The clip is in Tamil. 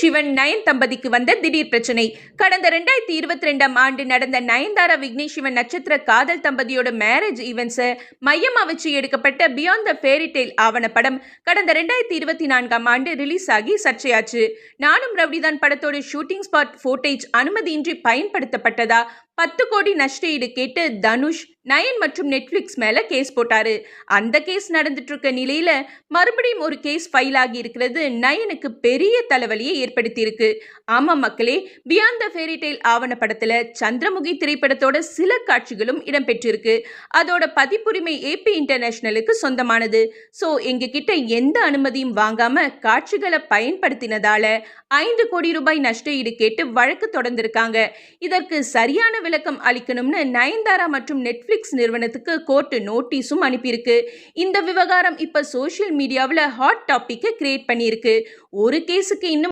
சிவன் நயன் தம்பதிக்கு வந்த திடீர் பிரச்சனை. கடந்த ரெண்டாயிரத்தி இருபத்தி ரெண்டாம் ஆண்டு நடந்த நயன்தாரா விக்னேஷ் சிவன் நட்சத்திர காதல் தம்பதியோட மேரேஜ் ஈவெண்ட்ஸை மையமா வச்சு எடுக்கப்பட்ட பியாண்ட் த ஃபேரி டெய்ல் ஆவணப்படம் கடந்த ரெண்டாயிரத்தி இருபத்தி நான்காம் ஆண்டு ரிலீஸ் ஆகி சர்ச்சையாச்சு. நானும் ரவுடிதான் படத்தோட ஷூட்டிங் ஸ்பாட் ஃபோட்டேஜ் அனுமதியின்றி பயன்படுத்தப்பட்டதா? பத்து கோடி நஷ்ட ஈடு கேட்டு தனுஷ் நயன் மற்றும் நெட்ஃப்ளிக்ஸ் மேல கேஸ் போட்டாரு. அந்த கேஸ் நடந்துட்டு இருக்க நிலையில மறுபடியும் ஒரு கேஸ் ஃபைல் ஆகி இருக்கிறது நயனுக்கு பெரிய தலைவலியை ஏற்படுத்தி இருக்கு ஆமா மக்களே beyond the fairy tale Chandramukhi திரைப்படத்தோட சில காட்சிகளும் இடம்பெற்றிருக்கு. அதோட பதிப்புரிமை ஏபி இன்டர்நேஷனலுக்கு சொந்தமானது. ஸோ எங்க கிட்ட எந்த அனுமதியும் வாங்காம காட்சிகளை பயன்படுத்தினதால ஐந்து கோடி ரூபாய் நஷ்ட ஈடு கேட்டு வழக்கு தொடர்ந்திருக்காங்க. இதற்கு சரியான விளக்கம் அளிக்கணும்னு நயன்தாரா மற்றும் நெட்ஃப்ளிக்ஸ் நிறுவனத்துக்கு கோர்ட்டு நோட்டீஸும் அனுப்பியிருக்கு. இந்த விவகாரம் இப்ப சோஷியல் மீடியாவில் ஹாட் டாபிக்கை கிரியேட் பண்ணியிருக்கு. ஒரு கேஸுக்கு இன்னும்